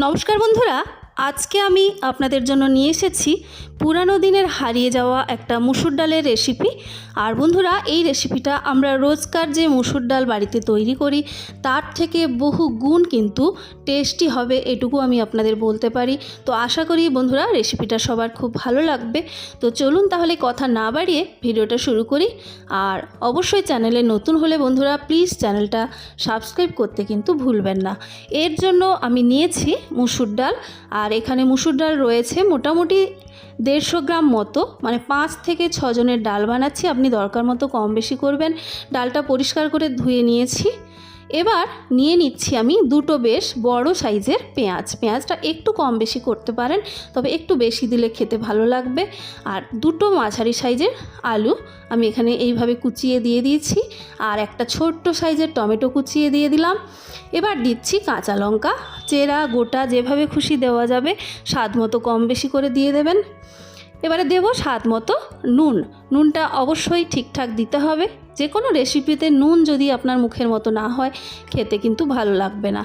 নমস্কার বন্ধুরা আজকে আমি আপনাদের জন্য নিয়ে এসেছি পুরানো দিনের হারিয়ে যাওয়া একটা মুসুর ডালের রেসিপি আর বন্ধুরা, এই রেসিপিটা আমরা রোজকার যে মুসুর ডাল বাড়িতে তৈরি করি, তার থেকে বহু গুণ কিন্তু টেস্টি হবে এটুকু আমি আপনাদের বলতে পারি। তো আশা করি বন্ধুরা রেসিপিটা সবার খুব ভালো লাগবে। তো চলুন তাহলে কথা না বাড়িয়ে ভিডিওটা শুরু করি। আর অবশ্যই চ্যানেলে নতুন হলে বন্ধুরা প্লিজ চ্যানেলটা সাবস্ক্রাইব করতে কিন্তু ভুলবেন না। এর জন্য আমি নিয়েছি মুসুর ডাল। আর এখানে মুসুর ডাল রয়েছে মোটামুটি দেড়শো গ্রাম মতো মানে পাঁচ থেকে ছজনের ডাল বানাচ্ছি। আপনি দরকার মতো কম বেশি করবেন। ডালটা পরিষ্কার করে ধুয়ে নিয়েছি। এবার নিয়ে নিচ্ছি আমি দুটো বেশ বড় সাইজের পেঁয়াজ। পেঁয়াজটা একটু কম বেশি করতে পারেন, তবে একটু বেশি দিলে খেতে ভালো লাগবে। আর দুটো মাঝারি সাইজের আলু আমি এখানে এইভাবে কুচিয়ে দিয়ে দিয়েছি, আর একটা ছোট্ট সাইজের টমেটো কুচিয়ে দিয়ে দিলাম। এবার দিচ্ছি কাঁচা লঙ্কা, চেরা, গোটা যেভাবে খুশি দেওয়া যাবে, স্বাদ মতো কম বেশি করে দিয়ে দেবেন। এবারে দেব স্বাদ মতো নুন। নুনটা অবশ্যই ঠিকঠাক দিতে হবে। যে কোনো রেসিপিতে নুন যদি আপনার মুখের মতো না হয়, খেতে কিন্তু ভালো লাগবে না।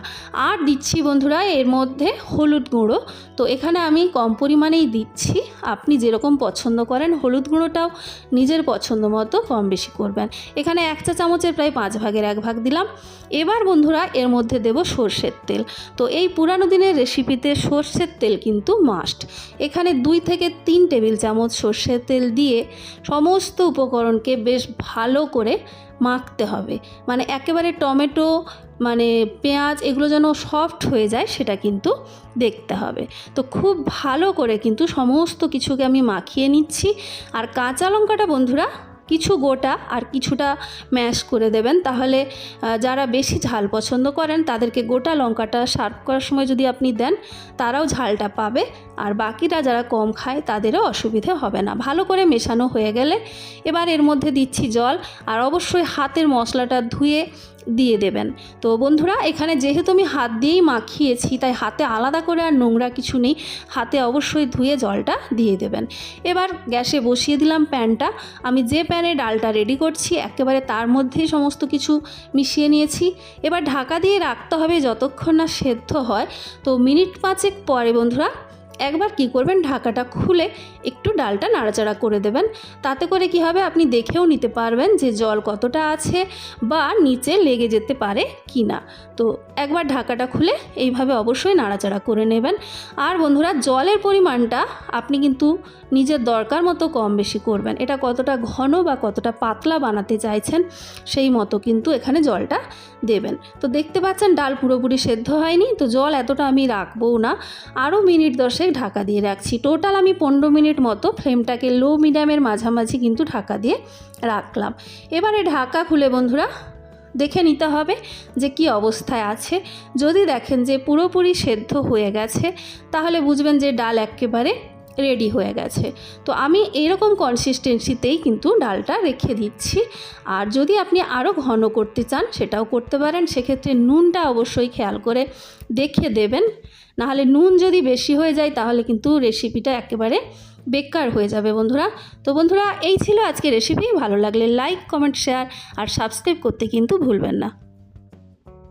আর দিচ্ছি বন্ধুরা, এর মধ্যে হলুদ গুঁড়ো। তো এখানে আমি কম পরিমাণেই দিচ্ছি। আপনি যেরকম পছন্দ করেন হলুদ গুঁড়োটাও নিজের পছন্দ মতো কম বেশি করবেন। এখানে এক চা চামচের প্রায় পাঁচ ভাগের এক ভাগ দিলাম। এবার বন্ধুরা, এর মধ্যে দেব সর্ষের তেল। তো এই পুরানো দিনের রেসিপিতে সর্ষের তেল কিন্তু মাস্ট এখানে দুই থেকে তিন টেবিল চামচ সর্ষের তেল দিয়ে সমস্ত উপকরণকে বেশ ভালো করে মাখতে হবে। মানে একেবারে টমেটো মানে পেঁয়াজ এগুলো যেন সফট হয়ে যায় সেটা কিন্তু দেখতে হবে। তো খুব ভালো করে কিন্তু সমস্ত কিছুকে আমি মাখিয়ে নিচ্ছি। আর কাঁচা লঙ্কাটা বন্ধুরা কিছু গোটা আর কিছুটা ম্যাশ করে দেবেন। তাহলে যারা বেশি ঝাল পছন্দ করেন, তাদেরকে গোটা লঙ্কাটা সার্ভ করার সময় যদি আপনি দেন, তারাও ঝালটা পাবে। আর বাকিরা যারা কম খায়, তাদেরও অসুবিধে হবে না। ভালো করে মেশানো হয়ে গেলে, এবার এর মধ্যে দিচ্ছি জল। আর অবশ্যই হাতের মশলাটা ধুয়ে দিয়ে দেবেন। তো বন্ধুরা, এখানে যেহেতু আমি হাত দিয়েই মাখিয়েছি, তাই হাতে আলাদা করে আর নোংরা কিছু নেই। হাতে অবশ্যই ধুয়ে জলটা দিয়ে দেবেন। এবার গ্যাসে বসিয়ে দিলাম প্যানটা। আমি যে প্যানে ডালটা রেডি করছি, একেবারে তার মধ্যেই সমস্ত কিছু মিশিয়ে নিয়েছি। এবার ঢাকা দিয়ে রাখতে হবে যতক্ষণ না সেদ্ধ হয়। তো মিনিট পাঁচেক পরে বন্ধুরা একবার কি করবেন, ঢাকাটা খুলে একটু ডালটা নাড়াচাড়া করে দেবেন। তাতে করে কি হবে, আপনি দেখেও নিতে পারবেন যে জল কতটা আছে বা নিচে লেগে যেতে পারে কি না তো একবার ঢাকাটা খুলে এইভাবে অবশ্যই নাড়াচাড়া করে নেবেন। আর বন্ধুরা, জলের পরিমাণটা আপনি কিন্তু নিজের দরকার মতো কম বেশি করবেন। এটা কতটা ঘন বা কতটা পাতলা বানাতে চাইছেন, সেই মতো কিন্তু এখানে জলটা দেবেন। তো দেখতে পাচ্ছেন, ডাল পুরোপুরি সেদ্ধ হয়নি। তো জল এতটা আমি রাখবও না। আরও মিনিট দশেক ঢাকা দিয়ে রাখছি। টোটাল আমি পনেরো মিনিট মতো ফ্লেমটাকে লো মিডিয়ামের মাঝামাঝি কিন্তু ঢাকা দিয়ে রাখলাম। এবারে ঢাকা খুলে বন্ধুরা, দেখে নিতে হবে যে কি অবস্থায় আছে। যদি দেখেন যে পুরোপুরি সেদ্ধ হয়ে গেছে, তাহলে বুঝবেন যে ডাল একেবারে রেডি হয়ে গেছে। তো আমি এরকম কনসিস্টেন্সিতেই কিন্তু ডালটা রেখে দিচ্ছি। আর যদি আপনি আরও ঘন করতে চান, সেটাও করতে পারেন। সেক্ষেত্রে নুনটা অবশ্যই খেয়াল করে দেখে দেবেন। নাহলে নুন যদি বেশি হয়ে যায়, তাহলে কিন্তু রেসিপিটা একেবারে বেকার হয়ে যাবে বন্ধুরা। তো বন্ধুরা, এই ছিল আজকে রেসিপি ভালো লাগলে লাইক কমেন্ট শেয়ার আর সাবস্ক্রাইব করতে কিন্তু ভুলবেন না।